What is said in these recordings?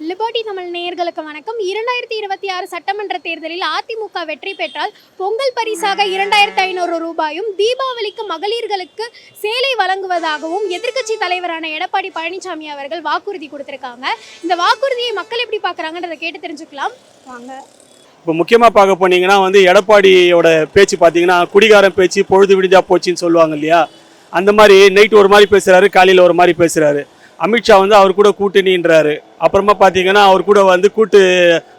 Liberty Tamil நேயர்களுக்கு வணக்கம். இரண்டாயிரத்தி இருபத்தி ஆறு சட்டமன்ற தேர்தலில் அதிமுக வெற்றி பெற்றால் பொங்கல் பரிசாக இரண்டாயிரத்தி ஐநூறு ரூபாயும் தீபாவளிக்கு மகளிர்களுக்கு சேலை வழங்குவதாகவும் எதிர்க்கட்சி தலைவரான எடப்பாடி பழனிசாமி அவர்கள் வாக்குறுதி கொடுத்திருக்காங்க. இந்த வாக்குறுதியை மக்கள் எப்படி பார்க்குறாங்கன்றதை கேட்டு தெரிஞ்சுக்கலாம். வாங்க. இப்போ முக்கியமாக பார்க்க போனீங்கன்னா வந்து எடப்பாடியோட பேச்சு பார்த்தீங்கன்னா குடிகாரன் பேச்சு பொழுது விடிஞ்சா போச்சுன்னு சொல்லுவாங்க இல்லையா? அந்த மாதிரி நைட் ஒரு மாதிரி பேசுகிறாரு காலையில் ஒரு மாதிரி பேசுகிறாரு அமித்ஷா வந்து அவர் கூட கூட்டணின்றாரு. அப்புறமா பார்த்தீங்கன்னா அவர் கூட வந்து கூட்டு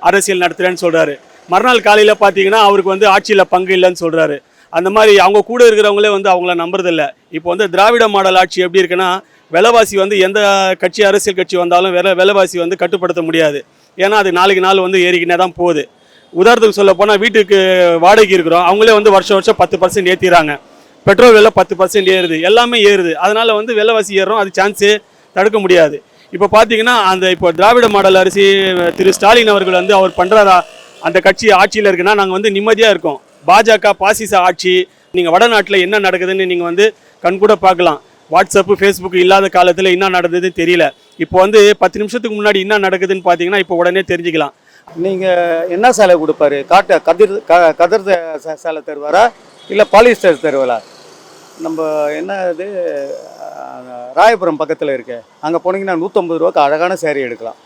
அரசியல் நடத்துகிறேன்னு சொல்கிறாரு மறுநாள் காலையில் பார்த்தீங்கன்னா அவருக்கு வந்து ஆட்சியில் பங்கு இல்லைன்னு சொல்கிறாரு அந்த மாதிரி அவங்க கூட இருக்கிறவங்களே வந்து அவங்கள நம்புறதில்ல. இப்போ வந்து திராவிட மாடல் ஆட்சி எப்படி இருக்குன்னா விலைவாசி வந்து எந்த கட்சி அரசியல் கட்சி வந்தாலும் விலை விலைவாசி வந்து கட்டுப்படுத்த முடியாது. ஏன்னா அது நாளைக்கு நாள் வந்து ஏறிக்கினே தான் போகுது. உதாரணத்துக்கு சொல்ல போனால் வீட்டுக்கு வாடகைக்கு இருக்கிறோம். அவங்களே வந்து வருஷம் வருஷம் பத்து பர்சன்ட் ஏற்றிடுறாங்க பெட்ரோல் விலை பத்து பர்சன்ட் ஏறுது. எல்லாமே ஏறுது. அதனால் வந்து விலைவாசி ஏறுறோம். அது சான்ஸு தடுக்க முடியாது. இப்போ பார்த்தீங்கன்னா அந்த இப்போ திராவிட மாடல் அரசி திரு ஸ்டாலின் அவர்கள் வந்து அவர் பண்ணுறாரா அந்த கட்சி ஆட்சியில் இருக்குன்னா நாங்கள் வந்து நிம்மதியாக இருக்கோம். பாஜக பாசிச ஆட்சி நீங்கள் வடநாட்டில் என்ன நடக்குதுன்னு நீங்கள் வந்து கண்கூட பார்க்கலாம். வாட்ஸ்அப்பு ஃபேஸ்புக் இல்லாத காலத்தில் என்ன நடந்ததுன்னு தெரியல. இப்போ வந்து பத்து நிமிஷத்துக்கு முன்னாடி என்ன நடக்குதுன்னு பார்த்தீங்கன்னா இப்போ உடனே தெரிஞ்சுக்கலாம். நீங்கள் என்ன சேலை கொடுப்பாரு காட்ட கதிர் க கதிர் சேலை தருவாரா? இல்லை பாலிஸ்டர் தருவாரா? நம்ம என்ன இது ராயபுரம் பக்கத்தில் இருக்கு அங்கே போனீங்கன்னா நூற்றம்பது ரூபாய்க்கு அழகான சேரீ எடுக்கலாம்.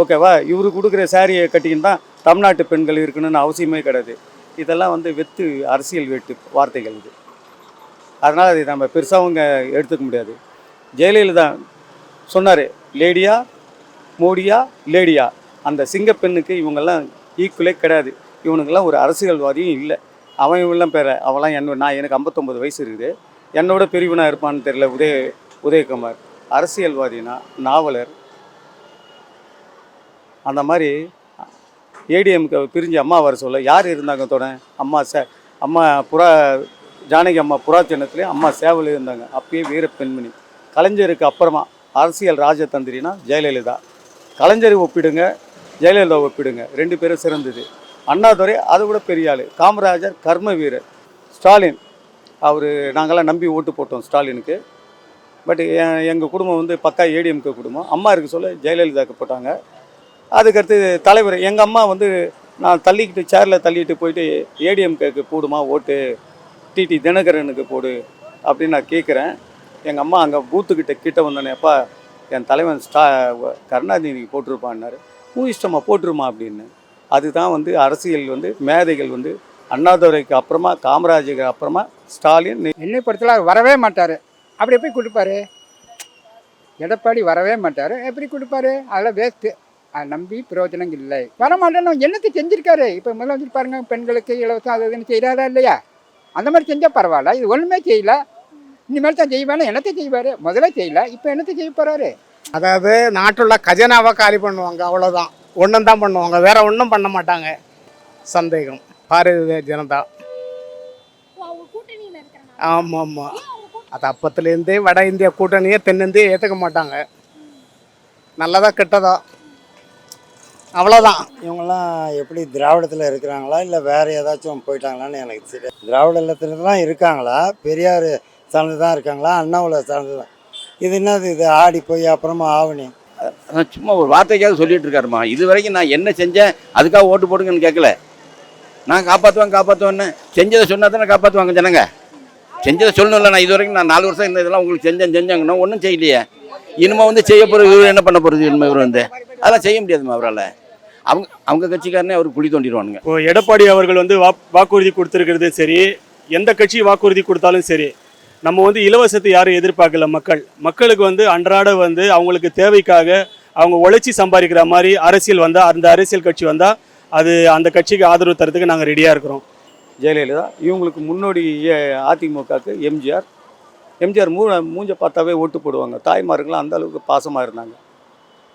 ஓகேவா இவர் கொடுக்குற சேரீயை கட்டிக்கின்னு தான் தமிழ்நாட்டு பெண்கள் இருக்கணும்னு அவசியமே கிடையாது. இதெல்லாம் வந்து வெத்து அரசியல் வெட்டு வார்த்தைகள் இது. அதனால் அதை நம்ம பெருசாக இங்கே எடுத்துக்க முடியாது. ஜெயலலிதா சொன்னார் லேடியா மோடியா லேடியா? அந்த சிங்கப்பெண்ணுக்கு இவங்கெல்லாம் ஈக்குவலே கிடையாது. இவனுக்கெல்லாம் ஒரு அரசியல்வாதியும் இல்லை. அவன் இவெல்லாம் பேர அவன்லாம் என்ன நான் எனக்கு ஐம்பத்தொம்பது வயசு இருக்குது. என்னோட பிரிவினாக இருப்பான்னு தெரியல உதய உதயகுமார். அரசியல்வாதினா நாவலர். அந்த மாதிரி ஏடிஎம்க்கு பிரிஞ்சு அம்மா வர சொல்ல யார் இருந்தாங்க தொட? அம்மா சே அம்மா புறா ஜானகி அம்மா புறாச்சின்னத்துலேயே அம்மா சேவல் இருந்தாங்க. அப்பயே வீர பெண்மணி. கலைஞருக்கு அப்புறமா அரசியல் ராஜதந்திரினா ஜெயலலிதா. கலைஞரை ஒப்பிடுங்க ஜெயலலிதா ஒப்பிடுங்க. ரெண்டு பேரும் சிறந்தது. அண்ணாதுரை அதை விட பெரிய ஆள். காமராஜர் கர்ம வீரர். ஸ்டாலின் அவர் நாங்கள்லாம் நம்பி ஓட்டு போட்டோம் ஸ்டாலினுக்கு. பட் எங்கள் குடும்பம் வந்து பக்கா ஏடிஎம்கே குடும்பம். அம்மா இருக்க சொல்ல ஜெயலலிதாவுக்கு போட்டாங்க. அதுக்கடுத்து தலைவர் எங்கள் அம்மா வந்து நான் தள்ளிக்கிட்டு சேரில் தள்ளிட்டு போயிட்டு ஏடிஎம்கேக்கு போடுமா ஓட்டு டிடி தினகரனுக்கு போடு அப்படின்னு நான் கேட்குறேன் எங்கள் அம்மா அங்கே பூத்துக்கிட்ட கிட்ட வந்தோன்னேப்பா அப்பா என் தலைவன் ஸ்டா கருணாநிதிக்கு போட்டிருப்பான்னாரு. பூ இஷ்டமாக போட்டுருமா அப்படின்னு. அதுதான் வந்து அரசியல் வந்து மேதைகள் வந்து அண்ணாதுரைக்கு அப்புறமா காமராஜருக்கு அப்புறமா ஸ்டாலின் என்னை பொறுத்தல வரவே மாட்டார். அப்படி எப்படி கொடுப்பாரு? எடப்பாடி வரவே மாட்டார். எப்படி கொடுப்பாரு? அதெல்லாம் வேஸ்ட்டு அதை நம்பி பிரயோஜனம் இல்லை. வரமாட்டேன்னு என்னத்தை செஞ்சிருக்காரு? இப்போ முதல்ல வந்து பாருங்க பெண்களுக்கு இலவசம் அது இதுன்னு செய்கிறாரா இல்லையா? அந்த மாதிரி செஞ்சால் பரவாயில்ல. இது ஒன்றுமே செய்யல. இனிமேல் தான் செய்வானே என்னத்தை செய்வார்? முதல்ல செய்யல. இப்போ என்னத்தை செய்ய போகிறாரு அதாவது நாட்டுள்ள கஜனாவை காலி பண்ணுவாங்க அவ்வளோதான் ஒன்றும் தான் பண்ணுவாங்க. வேற ஒன்றும் பண்ண மாட்டாங்க. சந்தேகம். பாரதிய ஜனதா. ஆமாம் ஆமாம் அது அப்பத்துலேருந்தே வட இந்திய கூட்டணியே தென்னிந்திய ஏற்றுக்க மாட்டாங்க. நல்லதா கெட்டதா? அவ்வளோதான் இவங்கெல்லாம் எப்படி திராவிடத்தில் இருக்கிறாங்களா இல்லை வேறு ஏதாச்சும் போயிட்டாங்களான்னு எனக்கு தெரியாது. திராவிடத்தில் தான் இருக்காங்களா? பெரியார் சார்ந்து தான் இருக்காங்களா? அண்ணாவில் சார்ந்து தான் இது என்னது இது? ஆடி போய் அப்புறமா ஆவணி. சும்மா ஒரு வார்த்தைக்காக சொல்லிட்டு இருக்காருமா இது வரைக்கும் நான் என்ன செஞ்சேன் அதுக்காக ஓட்டு போடுங்கன்னு கேட்கல. நான் காப்பாற்றுவேன் காப்பாற்றுவேன்னு செஞ்சதை சொன்னால் தானே காப்பாற்றுவாங்க ஜனங்க? செஞ்சதை சொல்லணும்ல நான் இது வரைக்கும் நான் நாலு வருஷம் இந்த இதெல்லாம் உங்களுக்கு செஞ்சேன் செஞ்சாங்கன்னா ஒன்றும் செய்யலையே. இனிமே வந்து செய்ய போகிற இவர் என்ன பண்ண போகிறது இனிமேல் இவர் வந்து? அதெல்லாம் செய்ய முடியாதுமா அவரால். அவங்க அவங்க கட்சிக்காரனே அவர் குழி தோண்டிடுவானுங்க. இப்போ எடப்பாடி அவர்கள் வந்து வா வாக்குறுதி கொடுத்துருக்கிறது சரி எந்த கட்சி வாக்குறுதி கொடுத்தாலும் சரி நம்ம வந்து இலவசத்தை யாரும் எதிர்பார்க்கல மக்கள். மக்களுக்கு வந்து அன்றாட வந்து அவங்களுக்கு தேவைக்காக அவங்க உழைச்சி சம்பாதிக்கிற மாதிரி அரசியல் வந்தால் அந்த அரசியல் கட்சி வந்தால் அது அந்த கட்சிக்கு ஆதரவு தரத்துக்கு நாங்கள் ரெடியாக இருக்கிறோம். ஜெயலலிதா இவங்களுக்கு முன்னோடி அதிமுகக்கு அதிமுகவுக்கு எம்ஜிஆர். எம்ஜிஆர் மூ மூஞ்ச பார்த்தாவே ஓட்டு போடுவாங்க. தாய்மார்கள்லாம் அந்த அளவுக்கு பாசமாக இருந்தாங்க.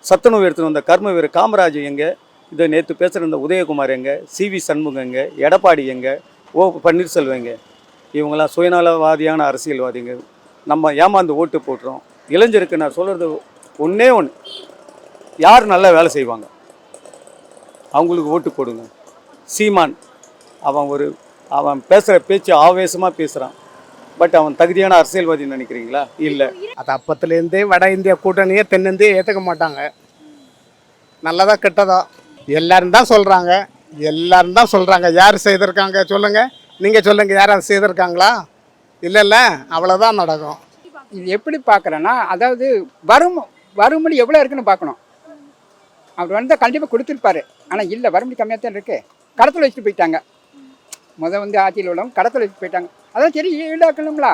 சத்துணவு எடுத்துகிட்டு வந்த கர்ம வீரர் காமராஜ் எங்கே? இதை நேற்று பேசுகிற இந்த உதயகுமார் எங்கே? சிவி சண்முகம் எங்கே? எடப்பாடி எங்கே? ஓ பன்னீர்செல்வம் எங்கே? இவங்களாம் சுயநலவாதியான அரசியல்வாதிங்க. நம்ம ஏமாந்து ஓட்டு போட்டுறோம் இளைஞருக்கு நான் சொல்கிறது ஒன்றே ஒன்று யார் நல்லா வேலை செய்வாங்க? அவங்களுக்கு ஓட்டு போடுங்க. சீமான் அவன் ஒரு அவன் பேசுகிற பேச்சு ஆவேசமாக பேசுகிறான் பட் அவன் தகுதியான அரசியல்வாதி நினைக்கிறீங்களா? இல்லை. அது அப்பத்துலேருந்தே வட இந்திய கூட்டணியே தென்னிந்திய ஏற்றுக்க மாட்டாங்க. நல்லதா கெட்டதா? எல்லாரும் தான் சொல்கிறாங்க எல்லாரும் தான் சொல்கிறாங்க யார் செய்திருக்காங்க சொல்லுங்கள் நீங்கள் சொல்லுங்கள் யாராவது செய்திருக்காங்களா? இல்லைல்ல அவ்வளோதான் நடக்கும். இது எப்படி பார்க்குறேன்னா அதாவது வரும் வரும்படி எவ்வளோ இருக்குன்னு பார்க்கணும். அவர் வந்து கண்டிப்பாக கொடுத்துருப்பாரு. ஆனால் இல்லை வரும்படி கம்மியாக தான் இருக்கு. கடத்தில் வச்சுட்டு போயிட்டாங்க. முதல் வந்து ஆட்சியில் உள்ளவங்க கடத்தில் வச்சுட்டு போயிட்டாங்க. அதான் சரி ஈடாக்கணும்ல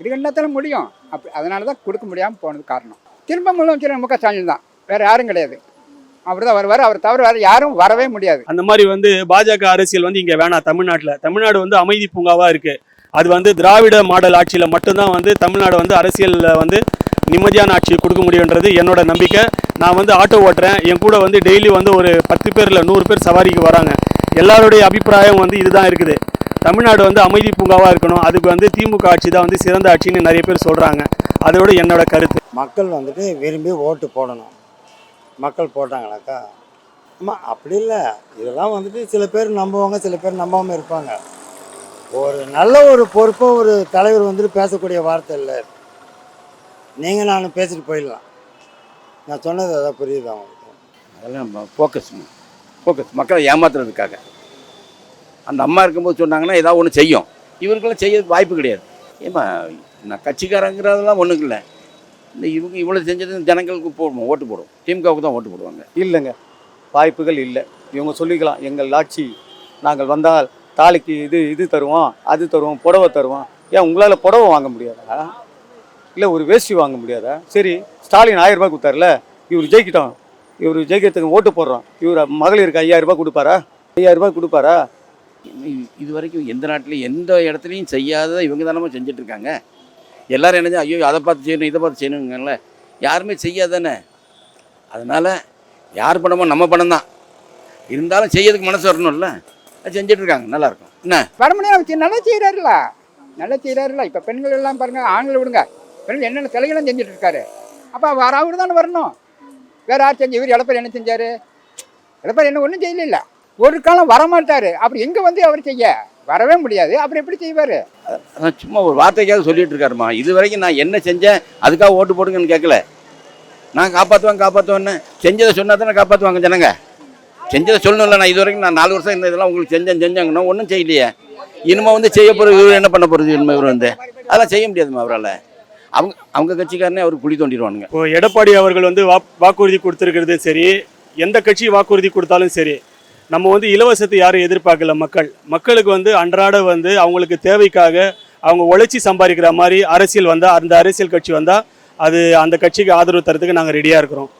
இது என்னத்தாலும் முடியும். அப்படி அதனால தான் கொடுக்க முடியாமல் போனது காரணம். திரும்ப முதலமைச்சர் மு. க. ஸ்டாலின் தான். வேறு யாரும் கிடையாது. அவர் தான் வருவார். அவர் தவிர வேறு யாரும் வரவே முடியாது. அந்த மாதிரி வந்து பாஜக அரசியல் வந்து இங்கே வேணாம் தமிழ்நாட்டில். தமிழ்நாடு வந்து அமைதி பூங்காவாக இருக்குது அது வந்து திராவிட மாடல் ஆட்சியில் மட்டும்தான் வந்து தமிழ்நாடு வந்து அரசியலில் வந்து நிம்மதியான ஆட்சியை கொடுக்க முடியுன்றது என்னோட நம்பிக்கை. நான் வந்து ஆட்டோ ஓட்டுறேன். என் கூட வந்து டெய்லி வந்து ஒரு பத்து பேர் இல்லை நூறு பேர் சவாரிக்கு வராங்க. எல்லாருடைய அபிப்பிராயம் வந்து இதுதான் இருக்குது. தமிழ்நாடு வந்து அமைதி பூங்காவாக இருக்கணும். அதுக்கு வந்து திமுக ஆட்சி தான் வந்து சிறந்த ஆட்சின்னு நிறைய பேர் சொல்கிறாங்க அதோட என்னோட கருத்து. மக்கள் வந்துட்டு விரும்பி ஓட்டு போடணும். மக்கள் போட்டாங்களாக்கா ஆமாம் அப்படி இல்லை. இதெல்லாம் வந்துட்டு சில பேர் நம்புவாங்க சில பேர் நம்பாமல் இருப்பாங்க. ஒரு நல்ல ஒரு பொறுப்பாக ஒரு தலைவர் வந்துட்டு பேசக்கூடிய வார்த்தை இல்லை நீங்கள் நான் பேசிட்டு போயிடலாம். நான் சொன்னது அதான் புரியுது அவங்களுக்கு அதெல்லாம் ஃபோக்கஸ் ஃபோக்கஸ் மக்களை ஏமாத்துறதுக்காக. அந்த அம்மா இருக்கும்போது சொன்னாங்கன்னா ஏதாவது ஒன்று செய்யும். இவருக்கெல்லாம் செய்யறதுக்கு வாய்ப்பு கிடையாது. ஏமா நான் கட்சிக்காரங்கிறதெல்லாம் ஒன்றும் இல்லை. இந்த இவங்க இவ்வளோ செஞ்சது ஜனங்களுக்கு போடுவோம் ஓட்டு போடும் திமுகவுக்கு தான் ஓட்டு போடுவாங்க. இல்லைங்க. வாய்ப்புகள் இல்லை. இவங்க சொல்லிக்கலாம் எங்கள் ஆட்சி நாங்கள் வந்தால் தாலிக்கு இது இது தருவோம் அது தருவோம் புடவை தருவோம். ஏன் உங்களால் புடவை வாங்க முடியாதா? இல்லை ஒரு வேஷ்டி வாங்க முடியாதா? சரி ஸ்டாலின் ஆயிரம் ரூபாய் கொடுத்தாருல இவர் ஜெயிக்கிட்டோம். இவர் ஜெயிக்கிறதுக்கு ஓட்டு போடுறோம். இவர் மகளிருக்கு ஐயாயிரம் ரூபாய் கொடுப்பாரா? ஐயாயிரம் ரூபாய் கொடுப்பாரா? இது- வரைக்கும் எந்த நாட்டிலையும் எந்த இடத்துலையும் செய்யாததை இவங்க தானே செஞ்சுட்டு இருக்காங்க எல்லாரும் என்ன ஐயோ அதை பார்த்து செய்யணும் இதை பார்த்து செய்யணுங்கல்ல யாருமே செய்யாதானே? அதனால் யார் பணமோ நம்ம பணம் தான் இருந்தாலும் செய்யறதுக்கு மனசு வரணும்ல. அது செஞ்சுட்டு இருக்காங்க நல்லா இருக்கும் என்ன வரமுடியும் அவர் நல்லா செய்கிறாருல நல்லா செய்கிறாருல இப்போ பெண்கள் எல்லாம் பாருங்க ஆண்களை விடுங்க. என்னென்ன சிலைகளும் செஞ்சுட்டு இருக்காரு அப்போ வர அவர் தானே வரணும். வேறு யார் செஞ்சு இவர் எடப்பாடி என்ன செஞ்சார்? எடப்பாடி என்ன ஒன்றும் செய்யல ஒரு காலம் வரமாட்டார். அப்படி எங்கே வந்து அவர் செய்ய? வரவே முடியாது. அப்புறம் எப்படி செய்வார்? சும்மா ஒரு வார்த்தைக்காக சொல்லிட்டு இருக்காருமா இது வரைக்கும் நான் என்ன செஞ்சேன் அதுக்காக ஓட்டு போடுங்கன்னு கேட்கல. நான் காப்பாற்றுவேன் காப்பாற்றுவேன்னு செஞ்சதை சொன்னா தானே காப்பாற்றுவாங்க ஜனங்க. செஞ்சதை சொல்லணும்ல நான் இது வரைக்கும் நான் நாலு வருஷம் இந்த இதெல்லாம் உங்களுக்கு செஞ்சேன் செஞ்சாங்கன்னா ஒன்றும் செய்யலையே. இனிமேல் வந்து செய்ய போகிறது இவர் என்ன பண்ண போகிறது இனிமேல் இவர் வந்து? அதெல்லாம் செய்ய முடியாதுமா அவரால். அவங்க அவங்க கட்சிக்காரனே அவர் குழி தோண்டிடுவானுங்க. இப்போ எடப்பாடி அவர்கள் வந்து வா வாக்குறுதி கொடுத்துருக்கிறது சரி எந்த கட்சி வாக்குறுதி கொடுத்தாலும் சரி நம்ம வந்து இலவசத்தை யாரும் எதிர்பார்க்கல மக்கள். மக்களுக்கு வந்து அன்றாட வந்து அவங்களுக்கு தேவைக்காக அவங்க உழைச்சி சம்பாதிக்கிற மாதிரி அரசியல் வந்தால் அந்த அரசியல் கட்சி வந்தால் அது அந்த கட்சிக்கு ஆதரவு தரத்துக்கு நாங்கள் ரெடியாக இருக்கிறோம்.